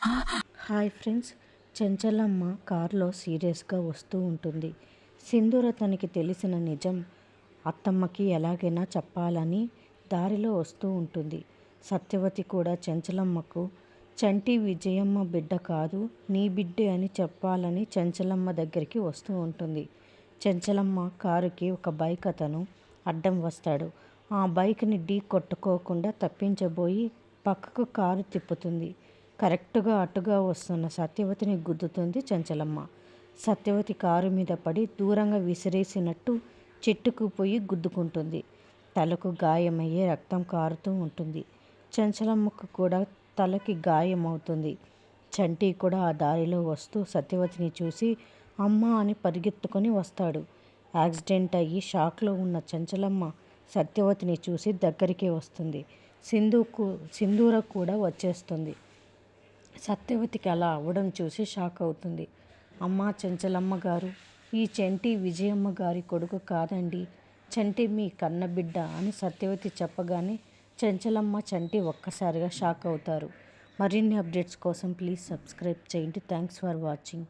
Hi friends Chenchalamma కారులో సీరియస్గా వస్తూ ఉంటుంది. సింధూర తనకి తెలిసిన నిజం అత్తమ్మకి ఎలాగైనా చెప్పాలని దారిలో వస్తూ ఉంటుంది. సత్యవతి కూడా చెంచలమ్మకు చంటి విజయమ్మ బిడ్డ కాదు నీ బిడ్డే అని చెప్పాలని చెంచలమ్మ దగ్గరికి వస్తూ ఉంటుంది. చెంచలమ్మ కారుకి ఒక బైక్ అతను అడ్డం వస్తాడు. ఆ బైక్ని ఢీ కొట్టుకోకుండా తప్పించబోయి పక్కకు కారు తిప్పుతుంది. కరెక్ట్గా అటుగా వస్తున్న సత్యవతిని గుద్దుతుంది చంచలమ్మ. సత్యవతి కారు మీద పడి దూరంగా విసిరేసినట్టు చెట్టుకు పోయి గుద్దుకుంటుంది. తలకు గాయమయ్యే రక్తం కారుతూ ఉంటుంది. చంచలమ్మకు కూడా తలకి గాయమవుతుంది. చంటి కూడా ఆ దారిలో వస్తూ సత్యవతిని చూసి అమ్మ అని పరిగెత్తుకొని వస్తాడు. యాక్సిడెంట్ అయ్యి షాక్లో ఉన్న చంచలమ్మ సత్యవతిని చూసి దగ్గరికి వస్తుంది. సింధుకు సింధూర కూడా వచ్చేస్తుంది. సత్యవతికి అలా అవ్వడం చూసి షాక్ అవుతుంది. అమ్మ చెంచలమ్మ గారు ఈ చంటి విజయమ్మ గారి కొడుకు కాదండి. చంటి మీ కన్నబిడ్డ అని సత్యవతి చెప్పగానే చెంచలమ్మ చంటి ఒక్కసారిగా షాక్ అవుతారు. మరిన్ని అప్డేట్స్ కోసం ప్లీజ్ సబ్స్క్రైబ్ చేయండి. Thanks for watching.